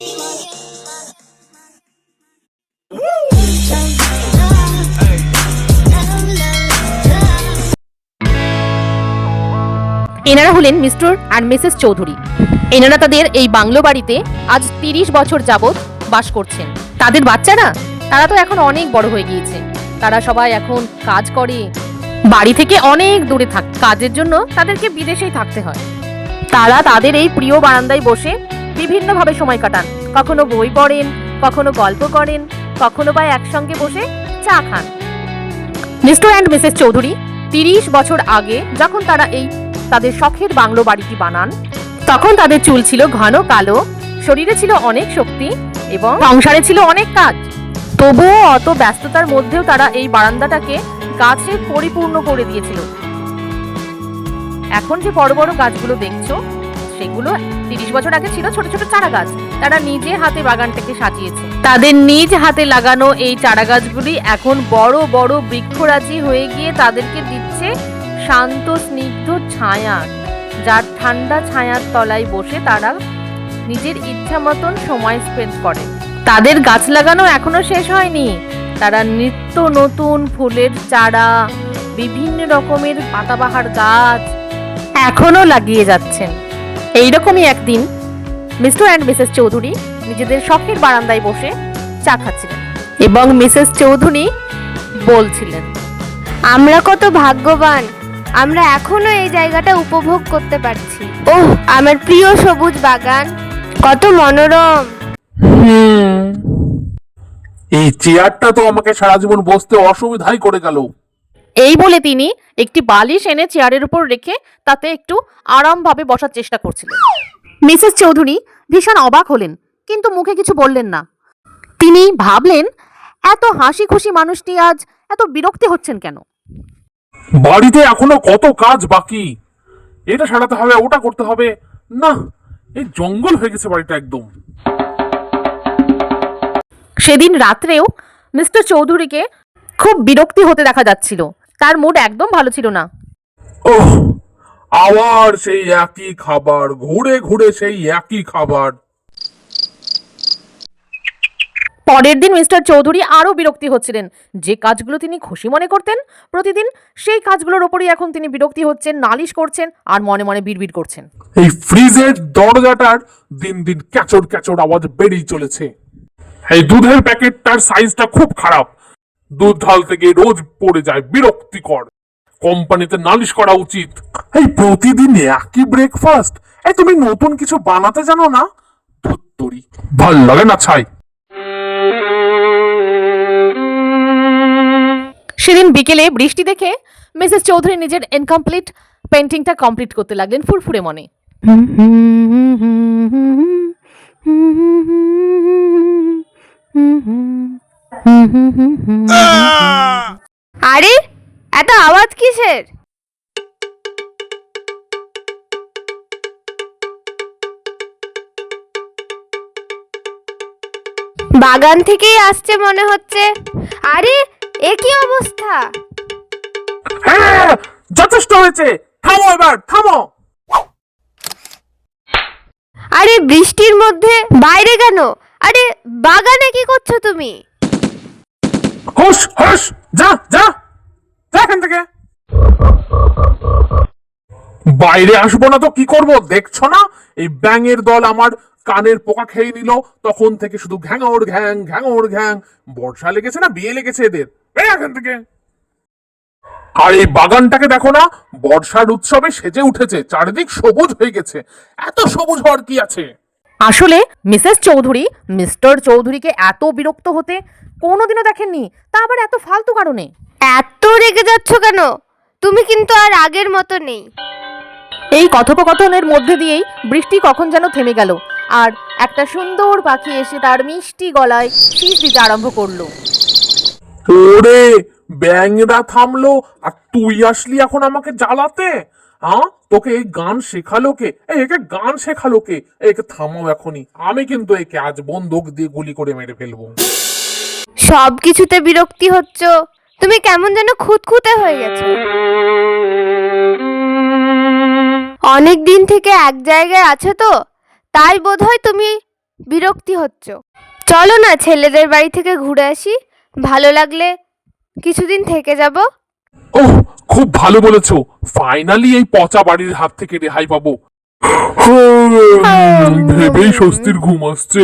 এনারা হলেন মিস্টার আর মিসেস চৌধুরী। এনারা তাদের এই বাংলো বাড়িতে আজ তিরিশ বছর যাবৎ বাস করছেন। তাদের বাচ্চারা, তারা তো এখন অনেক বড় হয়ে গিয়েছে। তারা সবাই এখন কাজ করে। বাড়ি থেকে অনেক দূরে থাক, কাজের জন্য তাদেরকে বিদেশেই থাকতে হয়। তারা তাদের এই প্রিয় বারান্দায় বসে বিভিন্নভাবে সময় কাটান। কখনো বই পড়েন, কখনো গল্প করেন, কখনো বা একসঙ্গে বসে চা খান। মিস্টার অ্যান্ড মিসেস চৌধুরী, তিরিশ বছর আগে যখন তারা এই তাদের শখের বাংলো বাড়িটি বানান, তখন তাদের চুল ছিল ঘন কালো, শরীরে ছিল অনেক শক্তি এবং সংসারে ছিল অনেক কাজ। তবুও অত ব্যস্ততার মধ্যেও তারা এই বারান্দাটাকে গাছে পরিপূর্ণ করে দিয়েছিল। এখন যে বড় বড় গাছগুলো দেখছ সেগুলো তিরিশ বছর আগে ছিল ছোট ছোট চারা গাছ তারা নিজে হাতে বাগানটাকে সাজিয়েছে। তাদের নিজ হাতে লাগানো এই চারা গাছগুলি এখন বড় বড় বৃক্ষরাজি হয়ে গিয়ে তাদেরকে দিচ্ছে শান্ত, স্নিগ্ধ ছায়া। যার ঠান্ডা ছায়ার তলায় বসে তারা নিজের ইচ্ছা মতন সময় স্পেন্ড করে। তাদের গাছ লাগানো এখনও শেষ হয়নি। তারা নিত্য নতুন ফুলের চারা, বিভিন্ন রকমের পাতাবাহার গাছ এখনও লাগিয়ে যাচ্ছেন। এইরকমই একদিন মিস্টার অ্যান্ড মিসেস চৌধুরী নিজেদের শখের বারান্দায় বসে চা খাচ্ছিলেন এবং মিসেস চৌধুরী বলছিলেন, আমরা কত ভাগ্যবান, আমরা এখনও এই জায়গাটা উপভোগ করতে পারছি। ওহ, আমার প্রিয় সবুজ বাগান, কত মনোরম! এই চেয়ারটা তো আমাকে সারা জীবন বসতে অসুবিধাই করে গেল। এই বলে তিনি একটি বালিশ এনে চেয়ারের উপর রেখে তাতে একটু আরামভাবে বসার চেষ্টা করছিলেন। মিসেস চৌধুরী ভীষণ অবাক হলেন কিন্তু মুখে কিছু বললেন না। তিনি ভাবলেন এত হাসি খুশি মানুষটি আজ এত বিরক্তি হচ্ছেন কেন? বাড়িতে এখনও কত কাজ বাকি। এটা সারাতে হবে ওটা করতে হবে। না এই জঙ্গল হয়ে গেছে বাড়িটা একদম। সেদিন রাত্রেও মিস্টার চৌধুরীকে খুব বিরক্তি হতে দেখা যাচ্ছিল। তার মুড একদম ভালো ছিল না। ওহ আবার সেই একই খাবার ঘুরে ঘুরে সেই একই খাবার। পরের দিন মিস্টার চৌধুরী আরও বিরক্তি হচ্ছিলেন। যে কাজগুলো তিনি খুশি মনে করতেন প্রতিদিন সেই কাজগুলোর ওপরই এখন তিনি বিরক্তি হচ্ছেন নালিশ করছেন আর মনে মনে বিড়বিড় করছেন। এই ফ্রিজের দরজাটার দিন দিন ক্যাচর ক্যাচর আওয়াজ বেড়েই চলেছে। এই দুধের প্যাকেটটার সাইজটা খুব খারাপ। দুধ ঢালতে গিয়ে রোজ পড়ে যায় বিরক্তিকর কোম্পানিতে নালিশ করা উচিত এই প্রতিদিন একই ব্রেকফাস্ট এই তুমি নতুন কিছু বানাতে জানো না ধুত্তরি ভালো লাগে না ছাই সেদিন বিকেলে বৃষ্টি দেখে মিসেস চৌধুরী নিজের ইনকমপ্লিট পেন্টিংটা কমপ্লিট করতে লাগলেন ফুরফুরে মনে আরে এত আওয়াজ কিসের? বাগান থেকেই আসছে মনে হচ্ছে। আরে এ কি অবস্থা? হ্যাঁ যথেষ্ট হয়েছে। থামো এবার থামো। আরে বৃষ্টির মধ্যে বাইরে কেন? আরে বাগানে কি করছ তুমি? হুশ হুশ, যা যা যা এখান থেকে। বাইরে আসব না তো, কি করব? দেখছ না? এই ব্যাঙের দল আমার কানের পোকা খেয়ে নিল, তখন থেকে শুধু ঘ্যাঙর, ঘ্যাং ঘ্যাঙর, ঘ্যাং। বর্ষা লেগেছে না? বিয়ে লেগেছে এদের। এখান থেকে। আর এই বাগানটাকে দেখো না, বর্ষার উৎসবে সেজে উঠেছে, চারিদিক সবুজ হয়ে গেছে। এত সবুজ হওয়ার কি আছে? আসলে মিসেস চৌধুরী, মিস্টার চৌধুরীকে এত বিরক্ত হতে কোনোদিনও দেখেননি। তা আবার এত ফালতু কারণে? এত রেগে যাচ্ছ কেন? তুমি কিন্তু আর আগের মতো নেই। এই কথোপকথনের মধ্যে দিয়েই বৃষ্টি কখন যেন থেমে গেল আর একটা সুন্দর পাখি এসে তার মিষ্টি গলায় শীষ দিতে আরম্ভ করল। ওরে ব্যাংরা থামলো আর তুই আসলি এখন আমাকে জ্বালাতে? হ্যাঁ তোকে এই গান শেখালো কে? এই একে গান শেখালো কে? একে থামাও এখনই। আমি কিন্তু একে আজ বন্দুক দিয়ে গুলি করে মেরে ফেলব। সব কিছুতে বিরক্তি হচ্ছ? তুমি কেমন যেন খুঁতখুঁতে হয়ে গেছো। অনেক দিন থেকে এক জায়গায় আছো তো তাই বোধহয় তুমি বিরক্তি হচ্ছ। চলো না ছেলেদের বাড়ি থেকে ঘুরে আসি ভালো লাগলে কিছুদিন থেকে যাব। ওহ খুব ভালো বলেছ। ফাইনালি এই পচা বাড়ির হাত থেকে রেহাই পাবো। ভেবেই স্বস্তির ঘুম আসছে।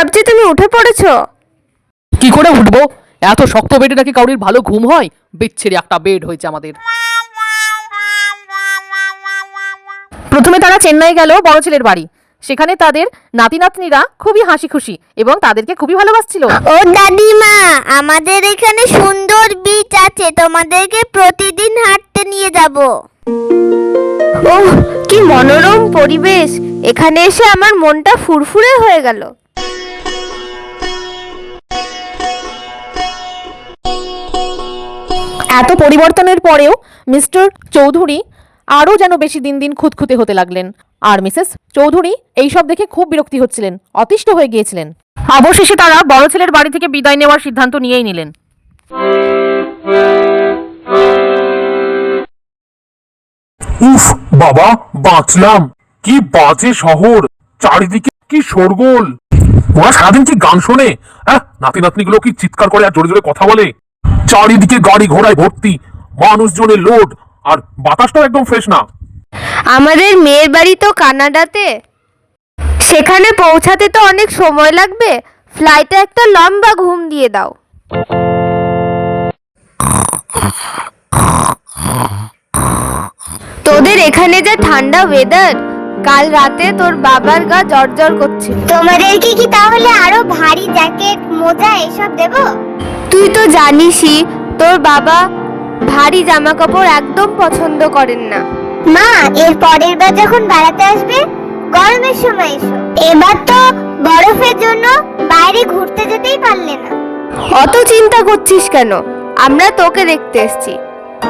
ভাবছি তুমি উঠে পড়েছো। কি করে উঠবো? এত শক্ত বেডে নাকি কাউরির ভালো ঘুম হয়? বিচ্ছিরি একটা বেড হয়েছে আমাদের। প্রথমে তারা চেন্নাই গেল বড় ছেলের বাড়ি। সেখানে তাদের নাতি নাতনিরা খুবই হাসি খুশি এবং তাদেরকে খুবই ভালোবাসছিল। ও দাদিমা আমাদের এখানে সুন্দর বিচ আছে তোমাদেরকে প্রতিদিন হাঁটতে নিয়ে যাব। ওহ কি মনোরম পরিবেশ। এখানে এসে আমার মনটা ফুরফুরে হয়ে গেল। এত পরিবর্তনের পরেও মিস্টার চৌধুরী আরও যেন বেশি দিন দিন খুঁতখুঁতে হতে লাগলেন। আর মিসেস চৌধুরী এইসব দেখে খুব বিরক্তি হচ্ছিলেন, অতিষ্ঠ হয়ে গিয়েছিলেন। অবশেষে তারা বড় ছেলের বাড়ি থেকে বিদায় নেওয়ার সিদ্ধান্ত নিয়েই নিলেন। উফ, বাবা, বাঁচলাম। কি বাজে শহর। চারিদিকে কি শোরগোল। ওরা সারাদিন কি গান শোনে? হ্যাঁ নাতি নাতনি গুলো কি চিৎকার করে আর জোরে জোরে কথা বলে? চারিদিকে গাড়ি ঘোড়ায় ভর্তি মানুষজনের লোড আর বাতাসটাও একদম ফ্রেশ না। আমাদের মেয়ের বাড়ি তো কানাডাতে। সেখানে পৌঁছাতে তো অনেক সময় লাগবে। ফ্লাইটে একটা লম্বা ঘুম দিয়ে দাও। তোদের এখানে যে ঠান্ডা ওয়েদার কাল রাতে তোর বাবার গা জ্বর করছিল। তোমাদেরকে কি তাহলে আরও ভারী জ্যাকেট মোজা এসব দেব? তুই তো জানিসই তোর বাবা ভারী জামা কাপড় একদম পছন্দ করেন না। মা এর পরের বার যখন বেড়াতে আসবে গরমের সময় এসো। এবার তো বরফের জন্য বাইরে ঘুরতে যেতেই পারলে না। অত চিন্তা করছিস কেন? আমরা তোকে দেখতে এসেছি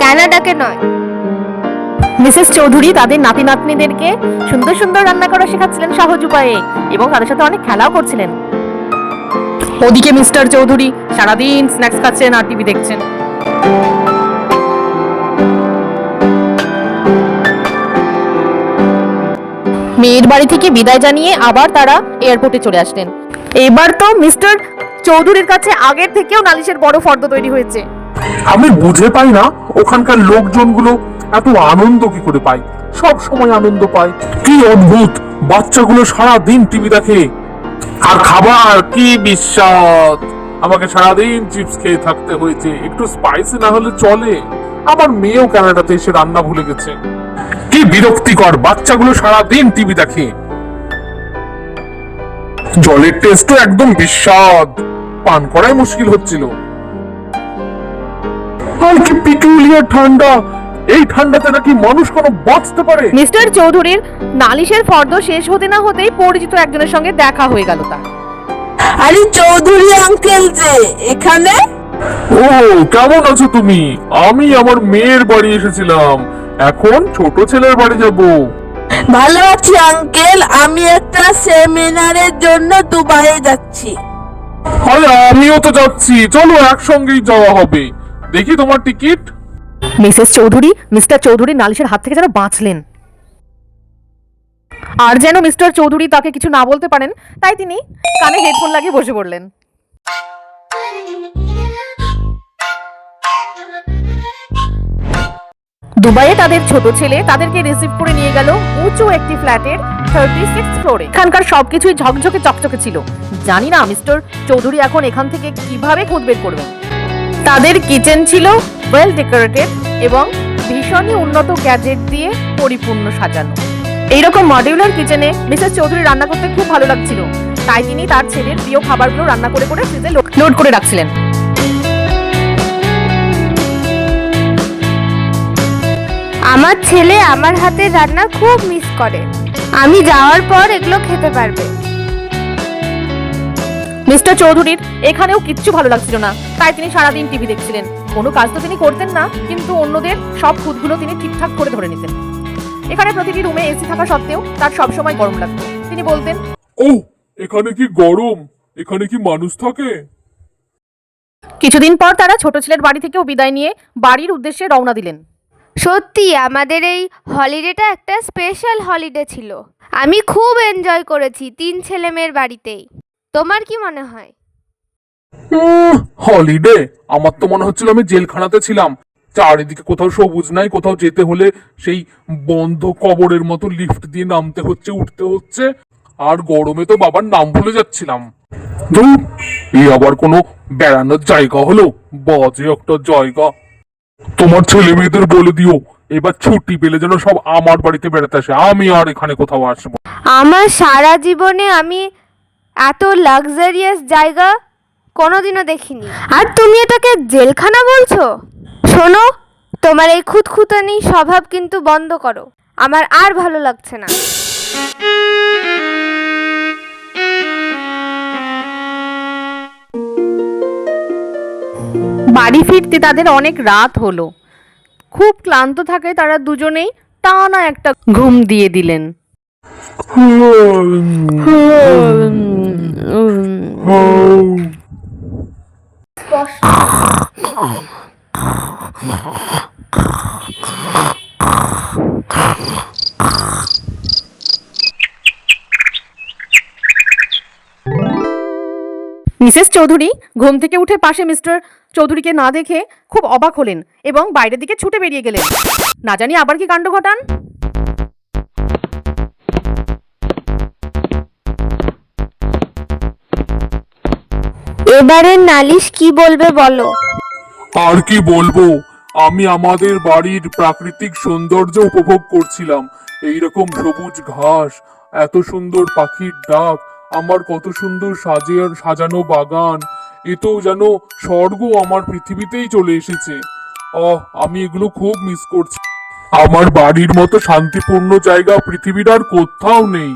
কানাডাকে নয়। মিসেস চৌধুরী তাদের নাতি নাতনিদেরকে সুন্দর সুন্দর রান্না করা শেখাচ্ছিলেন সহজ উপায়ে এবং তাদের সাথে অনেক খেলাও করছিলেন। ওদিকে মিস্টার চৌধুরী সারাদিন স্ন্যাক্স খাচ্ছেন আর টিভি দেখছেন। মেয়ের বাড়ি থেকে বিদায় জানিয়ে আবার তারা এয়ারপোর্টে চলে আসলেন। এবার তো মিস্টার চৌধুরীর কাছে আগের থেকেও নালিশের বড় ফর্দ তৈরি হয়েছে। আমি বুঝে পাই না ওখানকার লোকজনগুলো এত আনন্দ কি করে পায়। সব সময় আনন্দ পায়। কি অদ্ভুত! বাচ্চাগুলো সারা দিন টিভি দেখে। আর খাবার কি বিস্বাদ? আমাকে সারাদিন চিপস খেয়ে থাকতে হয়েছে। একটু স্পাইসি না হলে চলে। আমার মেয়েও কানাডাতে এসে রান্না ভুলে গেছে। কি বিরক্তিকর, বাচ্চাগুলো সারা দিন টিভি দেখে। জলের টেস্টও একদম বিস্বাদ। পান করাই মুশকিল হচ্ছিল। আর কি পিকুলিয়ার ঠান্ডা। এই ঠান্ডাতে নাকি মানুষ কোনো বাঁচতে পারে? মিস্টার চৌধুরীর নালিশের ফর্দ শেষ হতে না হতেই পরিচিত একজনের সঙ্গে দেখা হয়ে গেল তার। আরে চৌধুরী আঙ্কেল যে এখানে? ও কেমন আছো তুমি? আমি আমার মেয়ের বাড়ি এসেছিলাম। এখন ছোট ছেলের বাড়ি যাব। ভালো আছি আঙ্কেল আমি একটা সেমিনারের জন্য দুবাইয়ে যাচ্ছি। আরে আমিও তো যাচ্ছি। চলো একসঙ্গেই যাওয়া হবে। দেখি তোমার ticket missus Chowdhury, mister Chowdhury নালিশের হাত থেকে যেন বাঁচলেন। আর যেন মিস্টার চৌধুরী তাকে কিছু না বলতে পারেন, তাই তিনি কানে হেডফোন লাগিয়ে বসে পড়লেন। দুবাইয়ে তাদের ছোট ছেলে তাদেরকে রিসিভ করে নিয়ে গেল উঁচু একটি ফ্ল্যাটের থার্টি সিক্স ফ্লোরে এখানকার সবকিছুই ঝকঝকে চকচকে ছিল। জানি না, মিস্টার চৌধুরী এখন এখান থেকে কীভাবে খুঁজ বের করবেন। তাদের কিচেন ছিল ওয়েল ডেকোরেটেড এবং ভীষণই উন্নত গ্যাজেট দিয়ে পরিপূর্ণ সাজানো। এইরকম মডিউলার কিচেনে মিসেস চৌধুরী রান্না করতে খুব ভালো লাগছিল। তাই তিনি তার ছেলের প্রিয় খাবারগুলো রান্না করে করে ফ্রিজে লোড করে রাখছিলেন। আমার ছেলে আমার হাতের রান্না খুব মিস করে। আমি যাওয়ার পর এগুলো খেতে পারবে। মিস্টার চৌধুরীর এখানেও কিচ্ছু ভালো লাগছিল না। তাই তিনি সারাদিন টিভি দেখছিলেন। কোনো কাজ তো তিনি করতেন না কিন্তু অন্যদের সব খুঁতগুলো তিনি ঠিকঠাক করে ধরে নিতেন। এখানে প্রতিটি রুমে এসি থাকা সত্ত্বেও তার সবসময় গরম লাগতো। তিনি বলতেন ও এখানে কি গরম? এখানে কি মানুষ থাকে? কিছুদিন পর তারা ছোট ছেলের বাড়ি থেকেও বিদায় নিয়ে বাড়ির উদ্দেশ্যে রওনা দিলেন। সত্যি আমাদের এই হলিডেটা একটা স্পেশাল হলিডে ছিল। আমি খুব এনজয় করেছি তিন ছেলে মেয়ের বাড়িতেই। তোমার কি মনে হয়? হলিডে। আমার তো মনে হচ্ছিল আমি জেলখানাতে ছিলাম। চারিদিকে কোথাও সবুজ নাই, কোথাও যেতে হলে সেই বন্ধ কবরের মতো লিফট দিয়ে নামতে হচ্ছে, উঠতে হচ্ছে। আর গরমে তো বাবার নাম ভুলে যাচ্ছিলাম। এই আবার কোনো বেড়ানোর জায়গা হলো? বাজে একটা জায়গা। তোমার ছেলে মেয়েদের বলে দিও, এবার ছুটি পেলে যেন সব আমার বাড়িতে বেড়াতে আসে। আমি আর এখানে কোথাও আসব আমার সারা জীবনে আমি এত লাক্সারিয়াস জায়গা কোনোদিনও দেখিনি। আর তুমি এটাকে জেলখানা বলছো? শোনো তোমার এই খুঁতখুতানি স্বভাব কিন্তু বন্ধ করো। আমার আর ভালো লাগছে না। বাড়ি ফিরতে তাদের অনেক রাত হলো। খুব ক্লান্ত থাকে তারা দুজনেই টানা একটা ঘুম দিয়ে দিলেন। মিসেস চৌধুরী, ঘুম থেকে উঠে পাশে মিস্টার চৌধুরীকে না দেখে খুব অবাক হলেন এবং বাইরের দিকে ছুটে বেরিয়ে গেলেন। না জানি আবার কি কাণ্ড ঘটান। এবারে নালিশ কি বলবে বলো? আর কি বলব? আমি আমাদের বাড়ির প্রাকৃতিক সৌন্দর্য উপভোগ করছিলাম। এইরকম সবুজ ঘাস, এত সুন্দর পাখির ডাক, আমার কত সুন্দর সাজে সাজানো বাগান। এ তো যেন স্বর্গ আমার পৃথিবীতেই চলে এসেছে। আহ, আমি এগুলো খুব মিস করছি। আমার বাড়ির মতো শান্তিপূর্ণ জায়গা পৃথিবীর আর কোথাও নেই।